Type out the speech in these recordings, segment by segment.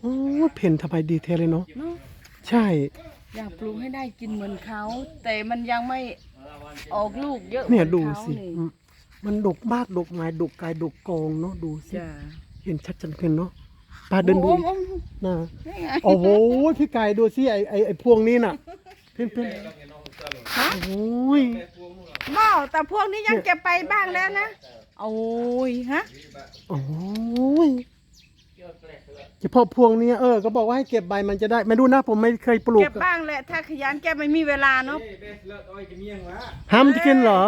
โอ้เพ่นทำไมดีเทลเลยเนาะ เนาะใช่ อยากปลูกให้ได้กินเหมือนเขา แต่มันยังไม่ออกลูกเยอะหมืเนี่ยอดูขาสินี่อืมมันดกมากดกไม้ดกกายดกกองเนาะดูสิ จ้ะเห็นชัดจังเพ็นเนาะปลาเดินดูโอ้โอ้นะนี่ไงโอ้โหพี่กายดูสิไอไอไอพวงนี้น่ะ เพ่นเพ่นโอ้ยบ่แต่พวกนี้ยังเก็บไปบ้างแล้วนะ โอ้ยฮะ โอ้ย เฉพาะพวงนี้เออก็บอกว่าให้เก็บใบมันจะได้ไม่รู้นะผมไม่เคยปลูกเก็บบ้างแหละถ้าขยันแกไม่มีเวลาเนาะห้ามจะกินเหรอ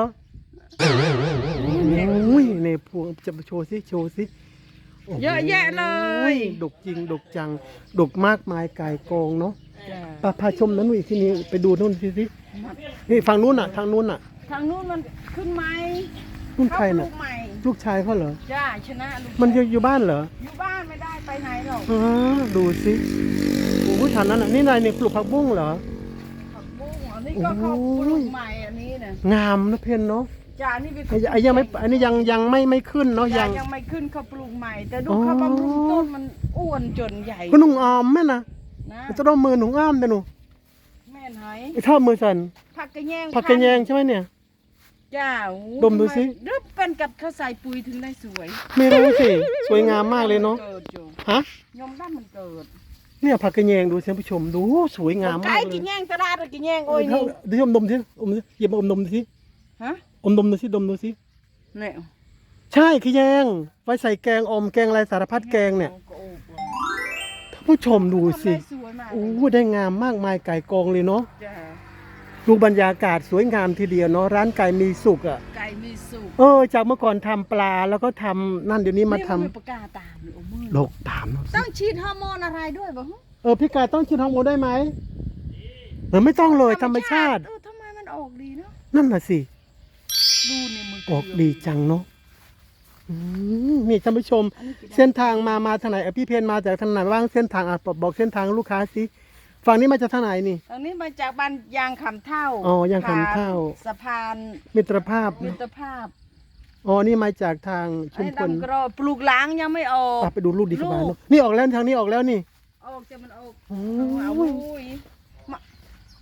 โอ้ยในพวงจะมาโชว์สิโชว์สิโโหเยอะแยะเลยดกจริงดกจังดกมากมายกายกองเนาะจ้ะปาพาชมนั้นอีกที่นี้ไปดูนู่นสิสินี่ฝั่งนู้นอะ ทางนู้นอะ ทางนู้นมันขึ้นไหมนู่นใครเขาปน่ะ ลูกใหม่ลูกชายเขาเหรอ จ้าชนะลูกมันอยู่อยู่บ้านเหรออยู่บ้านไม่ได้ไปไหนหรอกอ๋อดูสิโอ้โหฐานนั้นอะนี่นายเนี่ยปลูกผักบุ้งเหรอ ผักบุ้งอันนี้ก็เขาปลูกใหม่อันนี้นะงามนะเพนเนาะจ้านี่เป็นไอ้ไอ้ยังไม่อันนี้ยังยังไม่ไม่ขึ้นเนาะยัยัง งยังไม่ขึ้นเขาปลูกใหม่ แต่ดูอ๋อ เขาบำรุงต้นมันอ้วนจนใหญ่ก็นุ่งออมแม่นะนะจะต้องมือหนุ่งอ้อมแต่หนูแม่นไหไอ้เท่ามือสันผักกระแยงผักกระแยงใช่ไหมเนี่ย จ้าดมดูสิรึบเป็นกับเขาใส่ปุ๋ยถึงได้สวยไม่รู้สิ สวยงามมากเลยเนาะเกิดอยู่ฮะยมด้านมันเกิดเนี่ยผักกระแยงดูท่านผู้ชมดูสวยงามไก่มากเลกิยนแยงตลาดกินแยงโอ้ยเท่านี่เดี๋ยวอมดมสิอมสิหยิบมาอมดมสิฮะอมดมดูสิดมดูสิ เนี่ยใช่ขะแยงไว้ใส่แกงอมแกงอะไรสารพัดแกงเนี่ยก็โอ้โหท่านผู้ชมดูสิทำได้สวยมากโอ้ได้งามมากมายไก่กองเลยเนาะ จ้า ดูบรรยากาศสวยงามทีเดียวเนาะร้านไก่มีสุกอะไก่มีสุกเออจากเมื่อก่อนทำปลาแล้วก็ทำนั่นเดี๋ยวนี้มาทำนี่นปากกาตามเลยโอ้มือโลกตามเนาะต้องฉีดฮอร์โมนอะไรด้วยบ่ฮะเออพี่กายต้องชิมฮอร์โมนได้ไหมเออไม่ต้องเลยธรรมชาติ เออทำไมมันออกดีเนาะนั่นน่ะสิ ดูเนี่ยมือออกดีจังเนาะอืมนี่ท่านผู้ชมอันนี้กี่ได้เส้นทางมามาทางไหนเออพี่เพนมาจากทางไหนบ้างเส้นทางอะบอกเส้นทางลูกค้าสิ ฝั่งนี้มาจากทางไหนนี่ ตรงนี้มาจากบ้านยางคำเท่าอ๋อยางคำเท่า ผ่นสะพานมิตรภาพมินะตรภาพอ๋อนี่มาจากทางชุไอ้มพลดำกรอปลูกหล้างยังไม่ออก อะไปดูลูกดีกว่าเนาะนี่ออกแล้วทางนี้ออกแล้วนี่ ออกจะมันออกโอ้เอายอุ้ยมา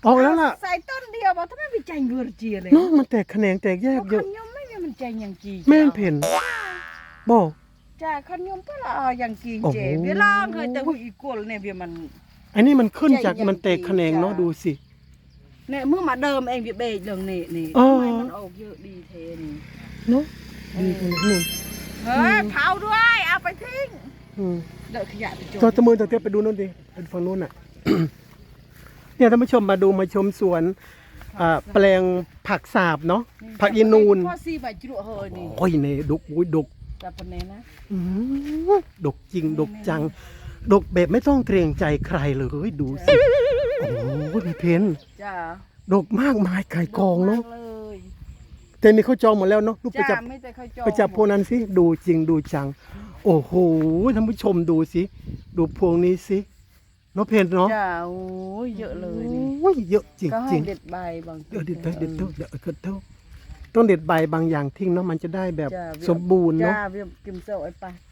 ออกแล้วล่ะใส่ต้นเดียวบอกทำไมไปใจเงือเจียเลยเนาะมันแตกแขนงแตกแยกเยคัอะนยมไม่มีมันใจอย่างกีแม่นเพ่นบอกจ้าคันยมก็ละอย่างกีโอ้โหเจเวลาเคยแต่หุยอีกวลเนี่ยเบียมัน อันนี้มันขึ้นจากใหญ่ๆมันแตกแขนงเนาะจ้ะดูสิ เนี่ยเมื่อมาเดิมเองเบียเบยเรื่องนี้นี่อ๋อทำไมมันออกเยอะดีเทนี่เนาะดีจังนู่นเฮ้ยเผาด้วยเอาไปทิ้งอืมเดอะขยะไปจตัวตะมือตัวเตี้ยไปดูนู่นดิไปฝั่งนู้นอะ เนี่ยท่านผู้ชมมาดูมาชมสวนอ่าแปลงผักสาบเนาะผักอีนูนพ่อซีใบจุลเฮยนี่โอ้ยเนี่ยดกอุ้ยดกแต่ปนเนนะอื้อหือดกจริงดกจัง ดกแบบไม่ต้องเกรงใจใครเลยดูสิ โอ้ยพี่เพนจ้าดกมากมายไก่กองเนาะมเลยแต่มีเขาจองหมดแล้วเนาะลูกไปจัจ้าบไม่แต่เขาจองไปจับพวกนั้นสิดูจริงดูจัง โอ้โหท่านผู้ชมดูสิ ดูพวงนี้สิเนาะเพนเนาะจ้าโอ้ยเยอะเลยนี่โอ้ยเยอะจริงก็จให้ริงเด็ดใบบางเดี๋ยวเด็ดไปเด็ดเท่าเดี๋ยวเกิดเท่าต้องเด็ดใบบางอย่างทิ้งเนาะมันจะได้แบบจ้าสมบูรณ์เนาะ จ้าเวียมกิมเซลไอ้ไปเ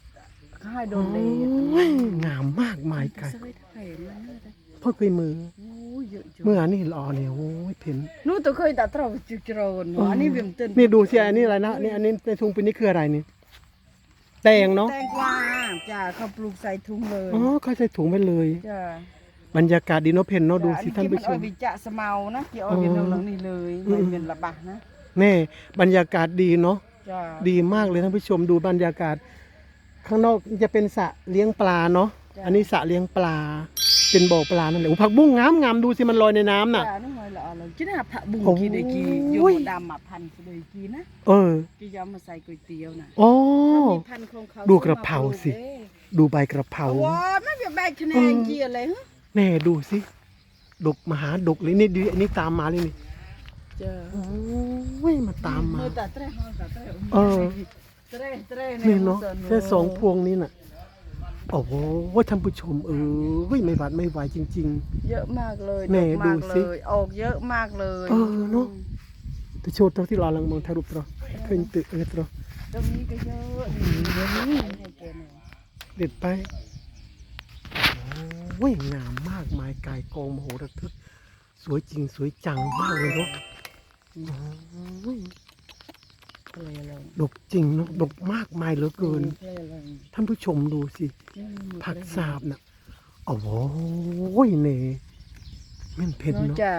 ขาให้โดนเลยโอ้ยงามมากมายไก่เซยไทยมันน่าจะพ่อเคยมือโอ้ยเยอะจังเมื่อนี่รอเนี่ยโอ้ยเพนนู้ตัวเคยตัดเท่าจุกโจรเนาะอันนี้เวียมตื่นนี่ดูสิอันนี้อะไรนะนี่อันนี้ในถุงปีนี้คืออะไรนี่แตงเนาะแตงกวาจ้าเขาปลูกใส่ถุงเลยอ๋อเขาใส่ถุงไปเลยจ้าบรรยากาศดีเนาะเพนเนาะดูสิจ้ท่านผู้ชอัมนนี้จะสะเมานะเกี่ยวเอาเวียนหลังนี่เลยไม่เวียนละบะนะแน่บรรยากาศดีเนาะจ้าดีมากเลยท่านผู้ชมดูบรรยากาศ ข้างนอกจะเป็นสระเลี้ยงปลาเนาะอันนี้สระเลี้ยงปลา เป็นบ่อปลานั่นแหละโอ้ผักบุ้งงามงามดูสิมันลอยในน้ำน่ะจ้านี่หอยละอะไรจิน่าผักบุ้งโอ้ยกีได้กีโยดำมาพันเลยกีนะเออกียำมาใส่ก๋วยเตี๋ยวนะโอ้มีพันธุ์ของเขาดูกระเพราสิ ดูใบกระเพราเอาว้าไม่เป็นใบคะแนนเกียอะไรฮะแน่ดูสิ ดกมหาดกเลยนี่ดีอันนี้ตามมาเลยนี่จ้าโอ้ยมาตามมาเออแต่เตะเออแต่เตะเออเตะเตะ นี่เนาะแค่สองพวงนี้น่ะโอ้โหท่านผู้ชมเออไม่หวาดไม่ไหวจริงเยอะมากเลยแหม่ดกมากดูสิเลยออกเยอะมากเลยเออเนอะๆแต่โชว์ตัวที่รอลังมองถ่ายรูปตัวเคยตึกเออตัวตรงนี้ก็เยอะนี่ให้แกหน่อยเด็ดไปโอ้ยงามมากมายกายกองมโหระทึก สวยจริงสวยจังมากเลยเนาะ ดกจริงเนาะดกมากมายเหลือเกินเพลเลยท่านผู้ชมดูสิอืมผักสาบน่ะโอ้โหเน่แม่นเผ็ดน้องเนาะจ้า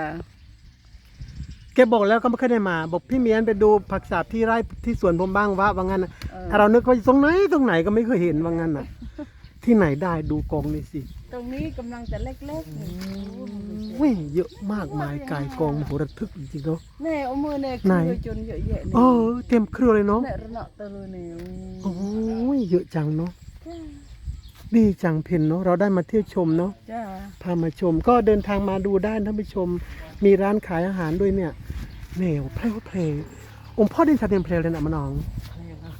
แกบอกแล้วก็ไม่เคยได้มา บอกพี่เมียนไปดูผักสาบที่ไร่ที่สวนผมบ้างวะว่างั้นน่ะเออถ้าเรานึกว่าตรงไหนตรงไหนก็ไม่เคยเห็นว่างั้นน่ะ ที่ไหนได้ดูกองนี่สิ ตรงนี้กำลังจะเล็กๆนี่โอ้ยเยอะมากมายกายกองมโหระทึกจริงๆเนาะ แน่เอามือเนี่ยไหน คือจนเยอะแยะนี่เออเต็มเครือเลยเนาะแน่ระเนาะตะลุเนี่ยโอ้ยเยอะจังเนาะดีจังเพนเนาะเราได้มาเที่ยวชมเนาะจ้าพามาชม ก็เดินทางมาดูได้ท่านผู้ชม มีร้านขายอาหารด้วยเนี่ยแนวเพลวเพลงองค์พ่อดินชาเดียนเพลเลยนะมะน้อง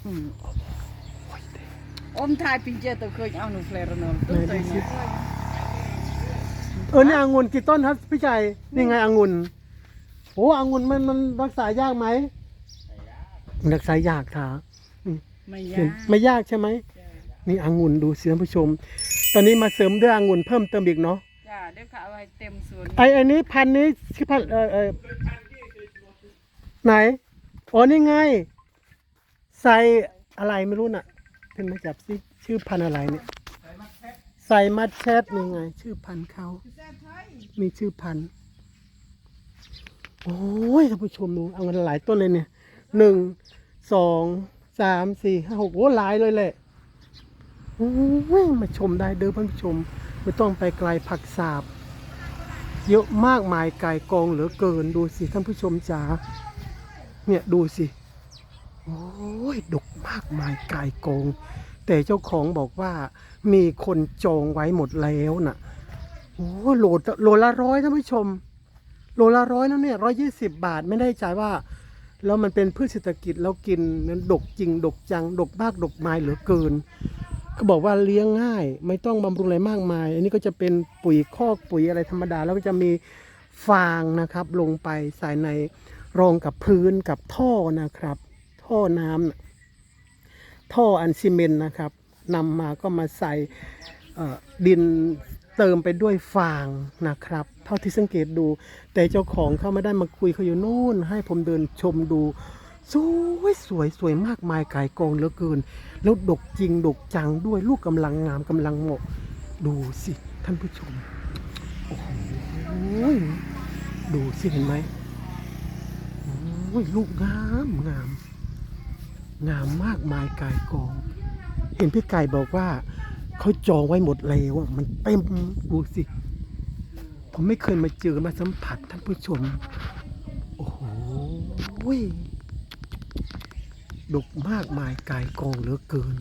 อืม อมทายปิงเจตัวเคยเอาหนูเพลระเนาะตุ้ไหนตัวดูสิเนี่ยเออนี่องุ่นกี่ต้นครับพี่ชัยนี่ไงองุ่นโอ้องุ่นมันมันรักษายากไหมรักษายากค่ะไม่เห็ยานกไม่ยากใช่ไหมนี่องุ่นดูสิท่านผู้ชม ตอนนี้มาเสริมด้วยองุ่นเพิ่มเติมอีกเนาะจ้าเดี๋ยวเขาเอาไว้เต็มสวนไอไอนี้พันธุ์นี้ชื่อพันธุ์เออเออไหนอ๋อนี่ไงใส่อะไรไม่รู้น่ะ เป็นมาจับสิชื่อพันอะไรเนี่ยใส่มัดแชทนี่ไง ชื่อพันเขา มีชื่อพันโอ้ยท่านผู้ชมดูเอากันหลายต้นเลยเนี่ยหนึ่งสองสามสี่ห้าหกโอ้หลายเลยแหละโอ้ยมาชมได้เด้อท่านผู้ชม ไม่ต้องไปไกลผักสาบ เยอะมากมายไกายกองเหลือเกินดูสิท่านผู้ชมจ๋าเนี่ยดูสิ โอ้ยดกมากมายกายกง แต่เจ้าของบอกว่ามีคนจองไว้หมดแล้วน่ะโอ้โหลโลละร้อยท่านผู้ชม โลละร้อยนะเนี่ยร้อยยี่สิบบาทไม่ได้ใจายว่าแล้วมันเป็นพืชเศรษฐกิจแล้วกินนั้นดกจริง ดกจัง ดกมากดกไมายเหลือเกิน ก็บอกว่าเลี้ยงง่าย ไม่ต้องบำรุงอะไรมากมาย อันนี้ก็จะเป็นปุ๋ยคอกปุ๋ยอะไรธรรมดา แล้วก็จะมีฟางนะครับ ลงไปใส่ในรองกับพื้นกับท่อนะครับ ท่อน้ำท่ออันซีเมนต์นะครับนำมาก็มาใส่ดินเติมไปด้วยฟางนะครับ เท่าที่สังเกตดู แต่เจ้าของเขาไม่ได้มาคุยเขาอยู่นู่น ให้ผมเดินชมดู สวยสวยสวยมากมายกายกองเหลือเกิน แล้วดกจริงดกจังด้วยลูกกำลังงามกำลังเหมาะดูสิท่านผู้ชม โอ้โหดูสิเห็นไหมโอ้ยลูกงามงาม งามมากมายกายกอง เห็นพี่ไก่บอกว่าเขาจองไว้หมดแล้วมันเต็มดูสิ ผมไม่เคยมาเจอมาสัมผัสท่านผู้ชม โอ้โหดกมากมายกายกองเหลือเกิน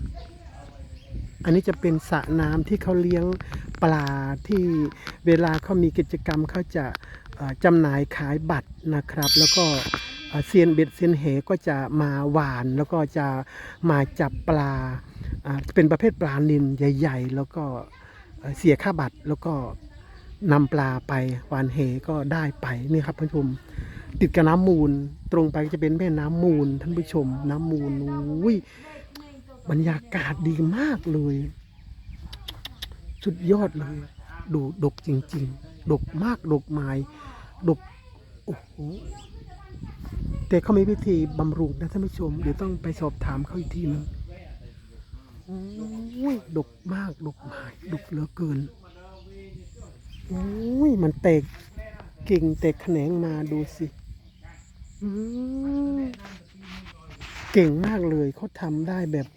อันนี้จะเป็นสระน้ำที่เขาเลี้ยงปลาที่เวลาเขามีกิจกรรมเขาจะจำหน่ายขายบัตรนะครับ แล้วก็ เซียนเบ็ดเซียนเหก็จะมาหวานแล้วก็จะมาจับปลาเป็นประเภทปลานิลใหญ่ๆ แล้วก็เสียค่าบัตรแล้วก็นำปลาไปหวานเหก็ได้ไปนี่ครับท่านผู้ชมติดกับน้ำมูล ตรงไปก็จะเป็นแม่น้ำมูลท่านผู้ชม น้ำมูลอุ้ยบรรยากาศดีมากเลย สุดยอดเลย ดูดกจริง ๆ ดกมากดกไม้ดกโอ้โห แต่เขามีวิธีบำรุงนะท่านผู้ชม เดี๋ยวต้องไปสอบถามเขาอีกทีนึงโอ้ยดกมากดกไม้ดกเหลือเกินโอ้ยมันแตกกิ่งแตกแขนงมาดูสิอืมเก่งมากเลยเขาทำได้แบบ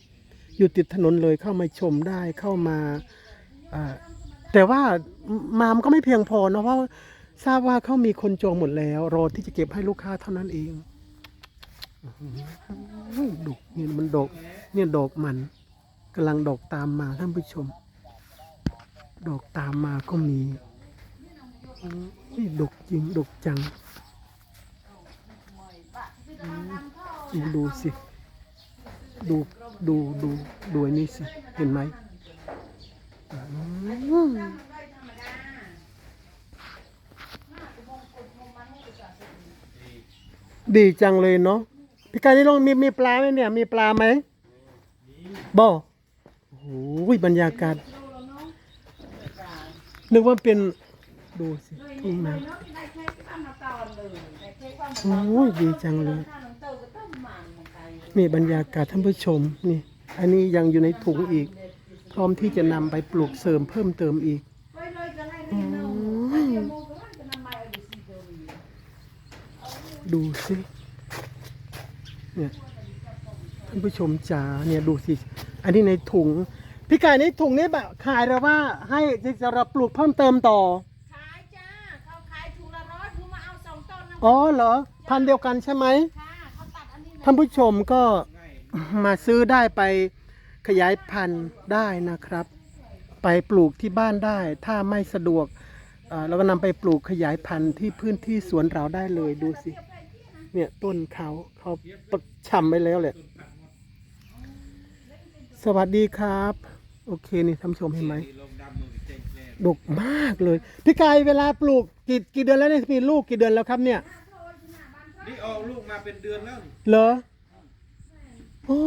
อยู่ติดถนนเลยเข้ามาชมได้เข้ามาแต่ว่ามามก็ไม่เพียงพอเนอะเพราะทราบว่าเขามีคนจองหมดแล้ว รอที่จะเก็บให้ลูกค้าเท่านั้นเอง ดกเนี่ยมันดอกเนี่ยดอกมันกำลังดอกตามมาท่านผู้ชม ดอกตามมาก็มีนี่ดกจริงดกจังดูสิ ดูดูดูดูอ้นี่สิ เห็นไหมดีจังเลยเนาะ พี่กายนี่ลองมีมีปลาไหมเนี่ย มีปลาไหมบ่โอ้โหบรรยากาศ นึกว่าเป็นดูสิทุ่งนาได้แค่ข้าวมาตอนเลยได้แค่ข้าวมาโอ้ยดีจังเลยนี่บรรยากาศท่านผู้ชมนี่ อันนี้ยังอยู่ในถุงอีก พร้อมที่จะนำไปปลูกเสริมเพิ่มเติมอีกด้เนาะอันเดียวโมก็มันจะนำมาเอาดิสิ เดี๋ยวนี้ดูสิเนี่ยท่านผู้ชมจ๋าเนี่ยดูสิ อันนี้ในถุง พี่ไก่ในถุงนี้แบบขายหรือว่าให้จะเราปลูกเพิ่มเติมต่อ ขายจ้าเขาขายถุงละร้อยถุงมาเอาสองต้นนะอ๋อเหรอ พันธุ์เดียวกันใช่ไหม ค่ะเขาตัดอันนี้นะท่านผู้ชมก็มาซื้อได้ไปขยายพันธุ์ได้นะครับ ไปปลูกที่บ้านได้ ถ้าไม่สะดวกเอ่อเราก็นำไปปลูกขยายพันธุ์ที่พื้นที่สวนเราได้เลยดูสิ เนี่ยต้นเขาเขาประชำไปแล้วแหละ สวัสดีครับ โอเคนี่ท่านผู้ชมเห็นไหมดกมากเลย พี่กายเวลาปลูกกี่กี่เดือนแล้วเนี่ยมีลูกกี่เดือนแล้วครับเนี่ย นี่ออกลูกมาเป็นเดือนแล้วเหรอโอ้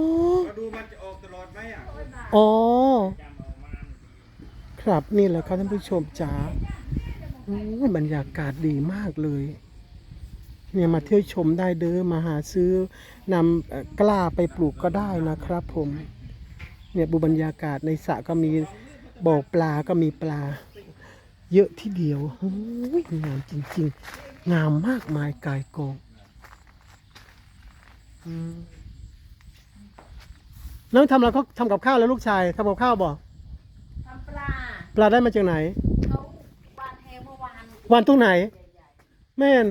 มาดูมันจะออกตลอดไหมอะอ๋อ ครับนี่แหละครับท่านผู้ชมจ๋าโอ้ยบรรยากาศดีมากเลย เนี่ยมาเที่ยวชมได้เด้อมาหาซื้อนำเอ่อกล้าไปปลูกก็ได้นะครับผมเนี่ยบูบรรยากาศในสระก็มีบ่อปลาก็มีปลา เยอะที่เดียวโอ้ยงามจริงๆ งามมากมายกายกองอืมน้องทำอะไรเขาทำกับข้าวแล้วลูกชายทำกับข้าวบ่ทำปลาปลาได้มาจากไหนเขาวานแหเมื่อวานวันตรงไหน แม่น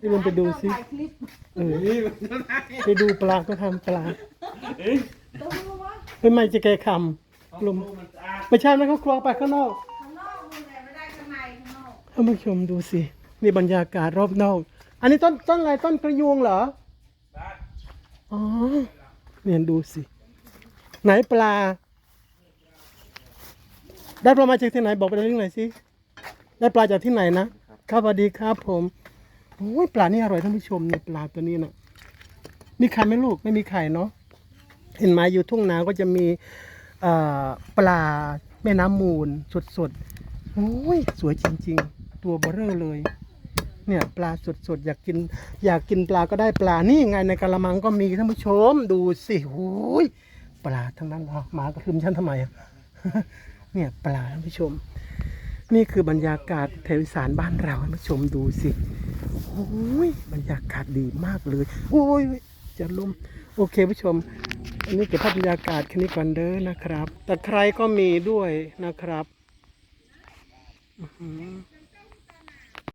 อย่างนี้ตัวมือนี่มันไปดูสิ ถ่ายคลิปเออนี่มันเท่าไหร่ไปดูปลาก็ทำปลาตัวมือวะไม่ไม่จะแกคำลมลูกมันสะอาดไม่ใช่นะเขาครัวไปข้างนอกข้างนอกมึงเลยไม่ได้ข้างในข้างนอกท่านผู้ชมดูสินี่บรรยากาศรอบนอก อันนี้ต้นต้นอะไรต้นกระยวงเหรออ๋อเนี่ยดูสิ ไหนปลา ได้ปลามาจากที่ไหนบอกไปเรื่องหน่อยสิได้ปลาจากที่ไหนนะครับสวัสดีครับผม โอ้ยปลานี่อร่อยท่านผู้ชมเนี่ยปลาตัวนี้นะมีไข่ไหมลูกไม่มีไข่เนาะเห็นไหมอยู่ทุ่งนาก็จะมีปลาแม่น้ำมูลสดๆโอ้ยสวยจริง ๆ ตัวเบอเร่อเลย เนี่ยปลาสดๆอยากกิน อยากกินปลาก็ได้ปลานี่ไงในกระมังก็มีท่านผู้ชม ดูสิโอ้ยปลาทั้งนั้นเหรอหมากระทึมฉันทำไมอะเนี่ยปลาท่านผู้ชม นี่คือบรรยากาศแถวอีสานบ้านเราท่านผู้ชมดูสิโอ้ยบรรยากาศดีมากเลย โอ้ยจะลมโอเคผู้ชม อันนี้เก็บภาพบรรยากาศแค่นี้ก่อนเด้อนะครับ แต่ใครก็มีด้วยนะครับ อือ